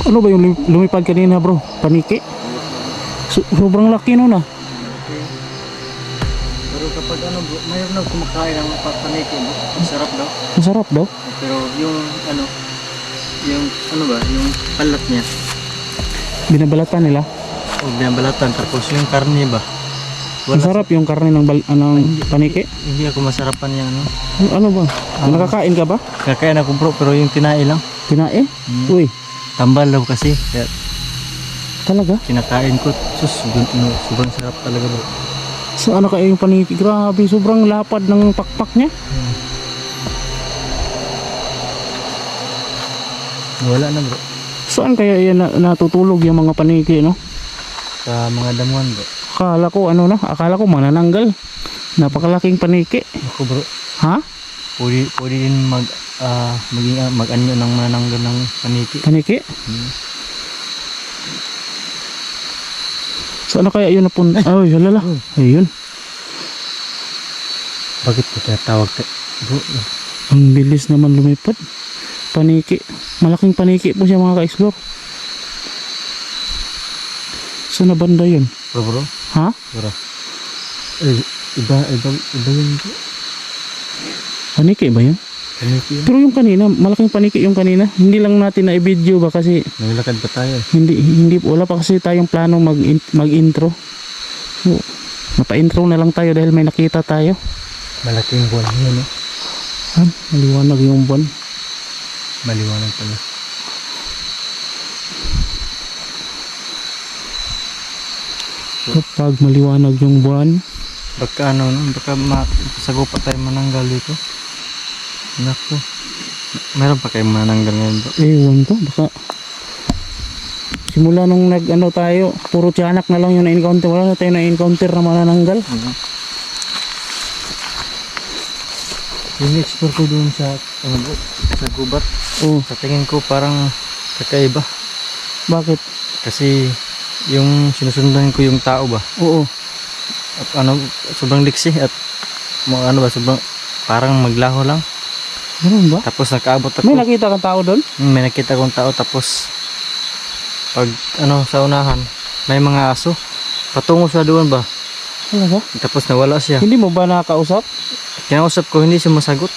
Ano ba yung lumipad kanina bro? Paniki? So, sobrang laki nun ah. Pero kapag ano bro, mayroon na kumakain ng papaniki bro. Ang sarap daw. Masarap daw. Pero yung ano, yung ano ba, yung palat niya. Binabalatan nila. O binabalatan tapos yung karne ba. Masarap yung karne ng, bal- anong paniki. Hindi ako masarapan yung ano. Ano ba? Nakakain ka ba? Kakain ako bro, pero yung tinai lang. Kinain? Uy, Tambal daw kasi. Kaya talaga? kinakain ko. Sus, gun- ano, sobrang sarap talaga bro. So ano kaya yung paniki? Grabe, sobrang lapad ng pakpak niya. Wala na bro. Saan kaya yan na- natutulog yung mga paniki, no? Sa mga damuhan bro. Akala ko ano na, akala ko manananggal. Napakalaking paniki. Ako bro, Ha? pwede, pwede din mag, ah, maging, ah, mag-anyo ng mananggal ng paniki. Paniki? Hmm. Saan na kaya yun napunta? Ay, halala. Ayun. Bakit ko tinatawag ka? Bro, Ang bilis naman lumipad. Paniki. Malaking paniki po siya mga ka-explore. Saan na banda yun? bro, bro. Ha? Bro. Eh, iba, iba, iba yun. Paniki ba yun? Paniki. Pero yung kanina, malaking paniki yung kanina. Hindi lang natin na i-video ba kasi Naglakad pa tayo eh. hindi hindi wala pa kasi tayong plano mag mag-intro. So, mapa-intro na lang tayo dahil may nakita tayo. Malaking buwan yun no? Han, maliwanag yung buwan. Maliwanag pala. Kapag maliwanag yung buwan, Baka ano, no? baka ma sago pa tayo mananggal dito. Naku. Meron pa kayong mananggal ngayon bro. ewan ko, baka simula nung nag ano tayo, puro tiyanak na lang yung na-encounter. Wala na tayo na-encounter na manananggal. Mhm. Yung explore ko doon sa, ano sa gubat. Oh, Sa tingin ko parang kakaiba. bakit? Kasi yung sinusundan ko yung tao ba. Oo. At ano, sobrang liksi at mga ano ba, sobrang parang maglaho lang. Ganun ba? Tapos nakaabot ako. May nakita kang tao doon? Hmm, may nakita kong tao tapos pag ano sa unahan may mga aso patungo siya doon ba Talaga? tapos nawala siya Hindi mo ba nakakausap? kinausap ko hindi siya masagot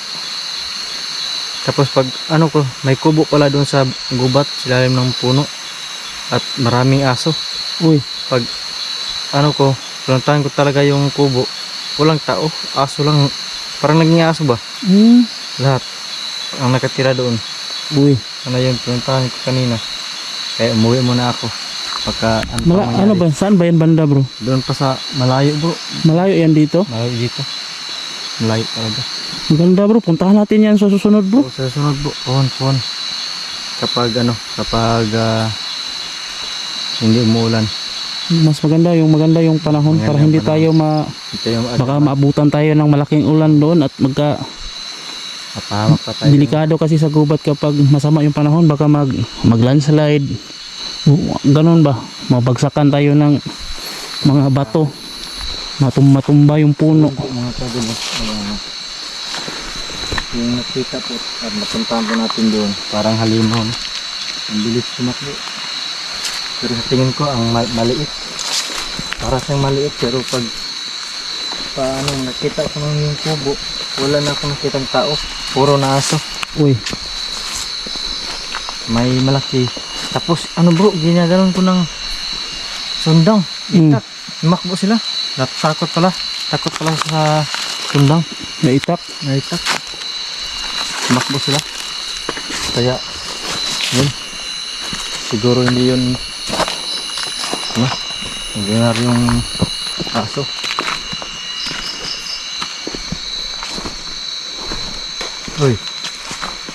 tapos pag ano ko may kubo pala doon sa gubat sa ilalim ng puno at maraming aso Uy, pag ano ko pinuntahan ko talaga yung kubo walang tao aso lang parang naging aso ba hmm. Lahat ang nakatira doon Uy. ano yung pinuntahan ko kanina kaya umuwi muna ako pagka ano, Mala, mangyari. ano ba? Saan ba yan banda bro? doon pa sa malayo bro Malayo yan dito? malayo dito malayo talaga Maganda bro, puntahan natin yan sa susunod bro. bro sa sunod bro puhon puhon kapag ano kapag ah, hindi umuulan Mas maganda yung maganda yung panahon Maganda para yung hindi panahon. tayo ma baka maabutan tayo ng malaking ulan doon at magka mapahamak pa tayo. Delikado kasi sa gubat kapag masama yung panahon baka mag mag landslide O, ganun ba? Mabagsakan tayo ng mga bato. Matum matumba yung puno. Mga mo Ayan. yung nakita po at napuntahan po natin doon parang halimaw no? ang bilis tumakbo. Pero sa tingin ko ang ma- maliit. Para siyang maliit pero pag paano nakita ko nung yung kubo wala na akong nakitang tao puro na aso. Uy. May malaki. Tapos ano bro ginaganon ko ng sundang. Mm. itak. Makbo sila. Natakot pala. Takot pala sa sundang. Naitak. Naitak. Makbo sila. Kaya yun. Siguro hindi yun ano nangyayari yung aso uy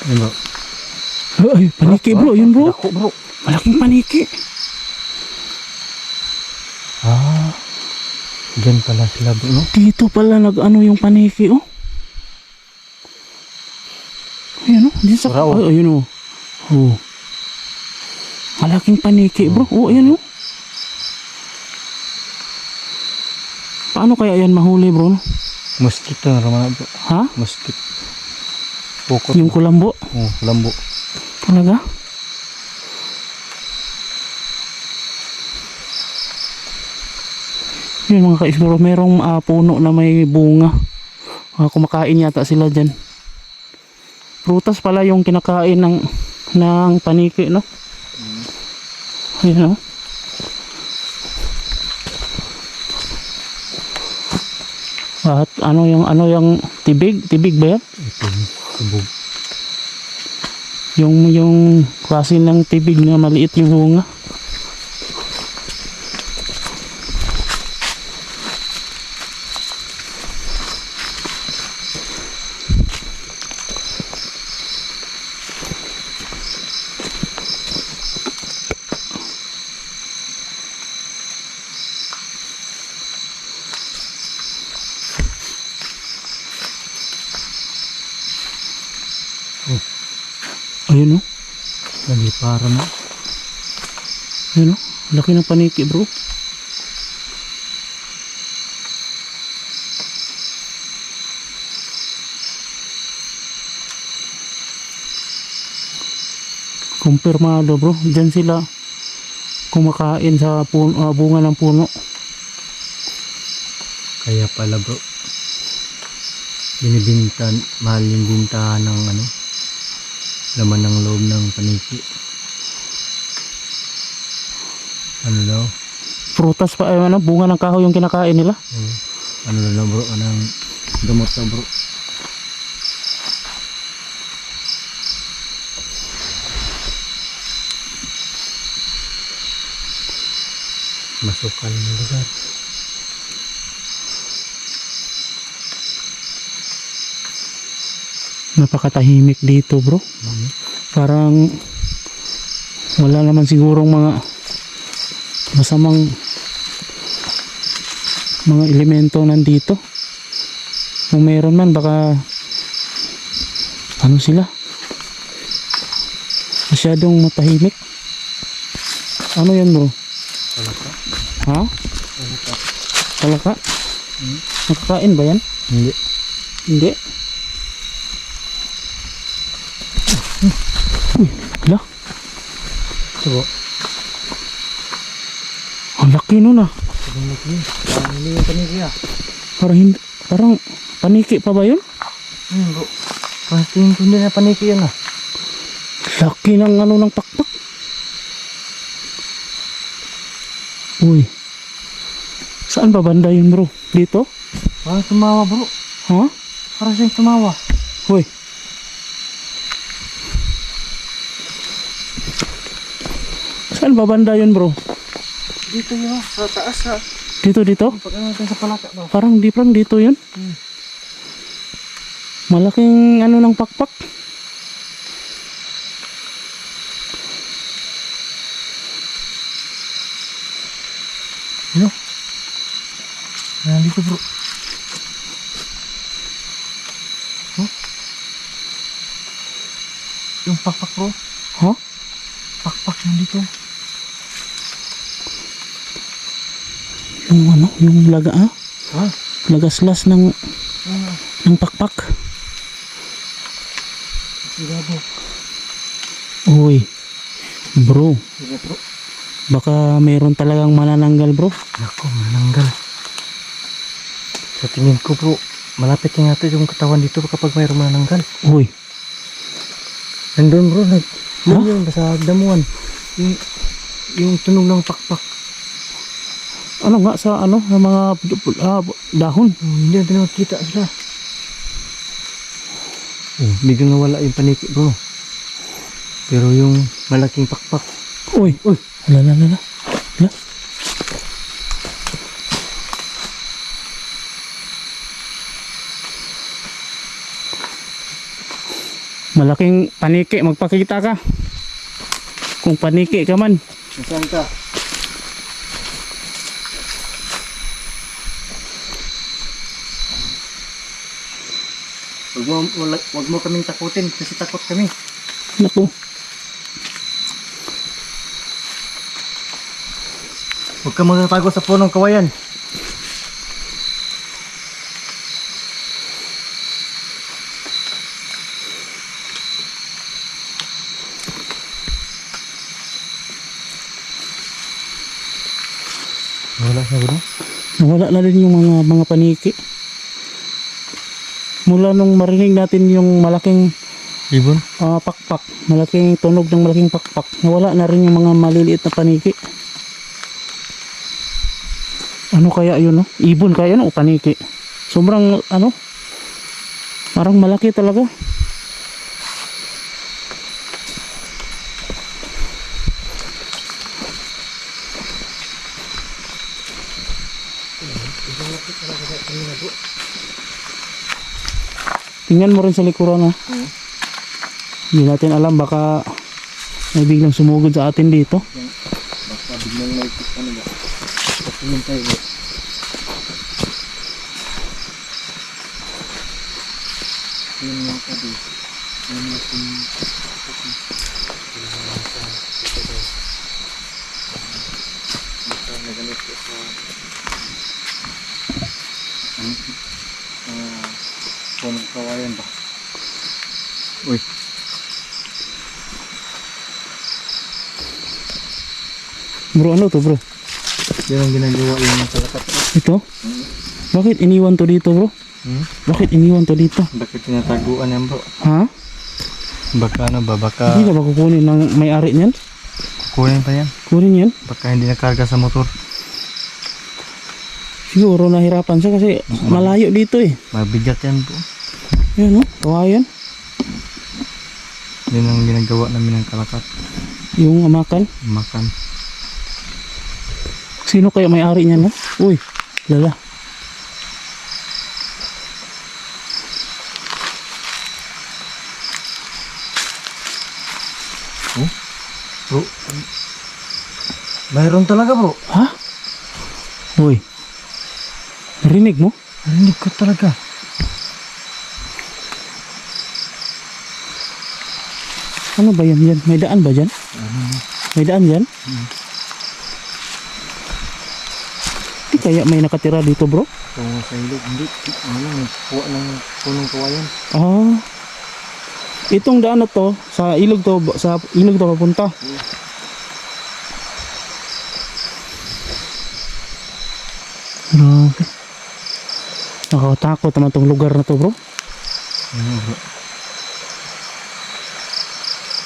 yun bro. Ay paniki bro yun bro. Dako bro. Malaking paniki. Ah. Dyan pala sila bro no? Dito pala nag ano yung paniki oh. Ayun oh diyan sa oh. ay, ayun oh. Oh. Malaking paniki bro. Oh. Ayun oh. Paano kaya yan mahuli bro mosquito na naman bro. Ha? Mosquito Pukot. Yung kulambo? Oo, oh, kulambo. Talaga? Yun mga kaisbro, merong uh, puno na may bunga. Uh, kumakain yata sila dyan. Prutas pala yung kinakain ng, ng paniki, no? Mm. Ayan, no? At ano yung ano yung tibig? Tibig ba yan? Tibig subog. Yung yung klase ng tibig na maliit yung bunga. Ayun oh. Lagi para na. Ayun oh. Laki ng paniki bro. Kumpirmado bro. Diyan sila kumakain sa puno, ah, bunga ng puno. Kaya pala bro. Binibinta, mahal yung bintahan ng ano, laman ng loob ng paniki. Ano daw? Prutas pa, eh, ano, bunga ng kahoy yung kinakain nila. Oh, ano na daw bro? Anong gamot daw bro? Masukal na lugar. Napakatahimik dito bro. Mhm. Parang wala naman sigurong mga masamang mga elemento nandito. Kung meron man baka ano sila? Masyadong matahimik. Ano yan bro? Palaka? Ha? Palaka? Talaka? Hmm? Nakakain ba yan? Hindi. Hindi. Uy, hala. Ito. Ang laki nun ah. Sobrang laki yun. Parang hindi yung paniki ah. Parang hindi, parang paniki pa ba yun? Hmm bro. Parang tingin ko na paniki yun ah. Laki ng ano ng pakpak. Uy. Saan ba banda yun bro? Dito? Parang tumawa bro. Ha? Parang siyang tumawa. Uy. Saan ba banda yun bro? Dito yun. Sa taas ah. Dito dito? Pag ano natin sa palaka. Parang di parang dito yun. Hmm. Malaking ano ng pakpak. Ano? Nandito bro. Huh? Yung pakpak bro. Ha? Pakpak nandito. Yung ano? Yung laga ah? Ha? Lagaslas ng Ah, ng pakpak. sigado. Uy. Bro, baka meron talagang manananggal bro. Nako, mananggal. Sa tingin ko bro, malapit na natin yung katawan dito kapag mayroong mananggal. Uy, Nandun bro, nag... Ha? Yun yun, sa damuhan. Yung, yung tunog ng pakpak. Ano nga sa ano, sa mga ah, dahon. Oh, hindi natin makita sila. Oh, biglang nawala yung paniki bro. Pero yung malaking pakpak. Uy, Uy, Hala, hala, hala. Hala. Malaking paniki, magpakita ka. Kung paniki ka man. nasaan ka? Wag mo, wala- wag mo kaming takutin kasi takot kami. Naku, Huwag ka magtatago sa punong kawayan. Wala siya bro. Nawala na rin yung mga mga paniki. Mula nung marinig natin yung malaking Ibon? ah, pakpak, malaking tunog ng malaking pakpak, nawala na rin yung mga maliliit na paniki. Ano kaya yun, no? Ibon kaya, no? O paniki? Sobrang, ano? Parang malaki talaga. Tingnan mo rin sa likuran, ha? Hindi natin alam, baka may biglang sumugod sa atin dito. Baka biglang naisip ano ba? Patingin tayo bro. Yun yung sabi. Yun yung kung... Naganit ko kawayan ba? Uy, Bro, ano to bro? yun ang ginagawa yung talakat. Ito? Bakit iniwan to dito bro? Hmm? Bakit iniwan to dito? Bakit tinataguan yan bro? Ha? Baka ano ba? Baka Hindi ka ba kukunin ng may-ari niyan? kunin pa yan. Kunin yan? Baka hindi nakarga sa motor. Siguro nahirapan siya kasi malayo dito eh. Mabigat yan po. Yan no? Kawayan. Yun ang ginagawa namin ng kalakat. Yung amakan. Makan. Sino kaya may-ari niyan no? Uy, lala. Bro. Mayroon talaga bro. Ha? Uy. Narinig mo? Narinig ko talaga. Ano ba yan yan? May daan ba dyan? May daan dyan? Di kaya may nakatira dito bro? Kung sa ilog, hindi. Ano lang, kuha ng punong kawayan. Ah. Itong daan na to, sa ilog to, sa ilog to papunta. Grabe. Nakakatakot naman tong lugar na to bro. Ano bro?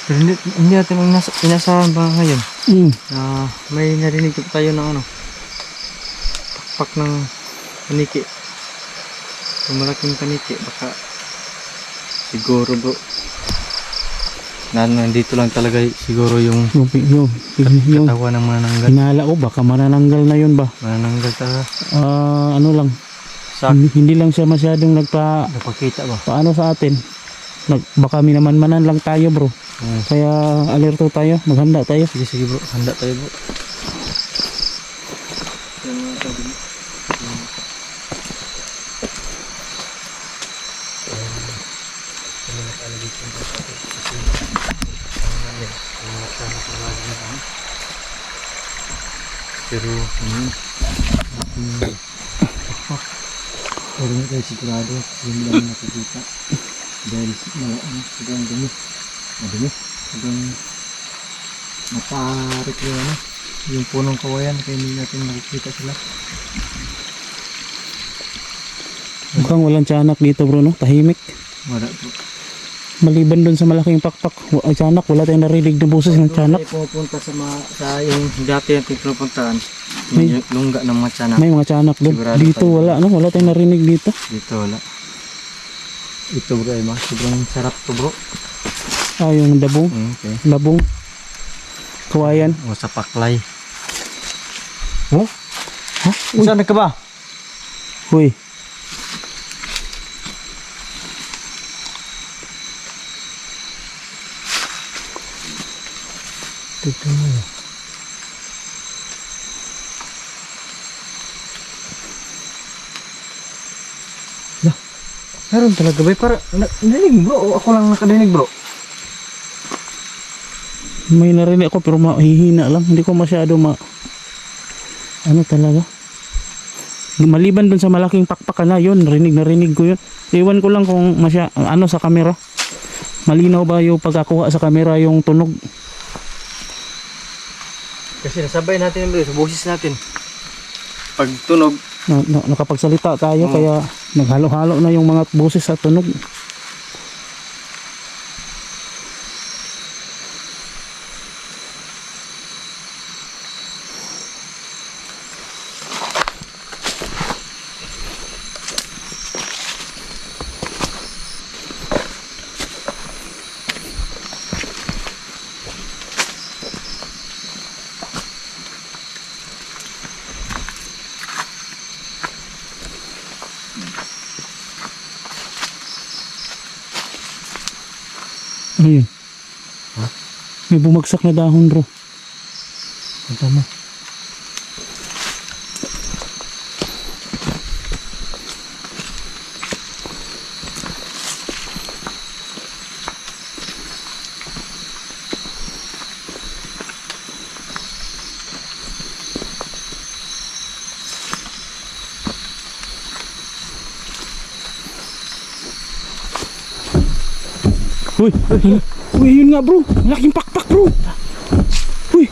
Pero hindi, hindi natin inas inasahan ba ngayon? Mm. na may narinig tayo ng ano pakpak ng paniki. Yung malaking paniki baka siguro bro. Na nandito lang talaga siguro yung Yung, yung, yung, yung tawa ng manananggal hinala ko, baka manananggal na yun ba? manananggal talaga Ah, ano lang, sa hindi, hindi lang siya masyadong nagpa, napakita ba? paano sa atin. Nag, baka minaman-manan lang tayo bro. Hmm. Kaya alerto tayo, maghanda tayo. sige sige bro handa tayo bro. Pero, hmm. Hmm. Pero hindi tayo sigurado, yun lang nakikita. Dahil, mga, ano, sobrang dumi. Madumi. Sobrang matarik yung ano, yung punong kawayan, kaya hindi natin nakikita sila. Mukhang walang tiyanak dito bro, no? Tahimik. Wala po. Maliban doon sa malaking pakpak, ay tiyanak, wala tayong narinig na boses ng tiyanak. Tayo pupunta sa, mga, sa yung dati natin pinupuntahan, May- yung lungga ng mga tiyanak. May mga tiyanak Dito tayo. wala, no? Wala tayong narinig dito. Dito wala. Ito bro, ay mga sobrang sarap to bro. Ah, yung dabong, Mm, Okay. labong, kawayan. O sa paklay. Oh? Ha? Uy, Saan ka ba? uy. Tignan mo. Meron talaga ba? Para, na, narinig bro, o ako lang nakadinig bro. May narinig ako pero mahihina lang. Hindi ko masyado ma... Ano talaga? Maliban dun sa malaking pakpakan na yun, rinig na rinig ko yun. Iwan ko lang kung masya, ano sa kamera. Malinaw ba yung pagkakuha sa kamera yung tunog? Kasi nasabay natin bro, sa boses natin. Pag tunog, na, na- nakapagsalita tayo kaya naghalo-halo na yung mga boses sa tunog. Ano yun? May bumagsak na dahon bro. Punta mo. Uy, uy, yun nga bro. Malaking pakpak bro. Uy.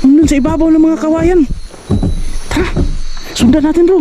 Nandun sa ibabaw ng mga kawayan. Tara, sundan natin bro.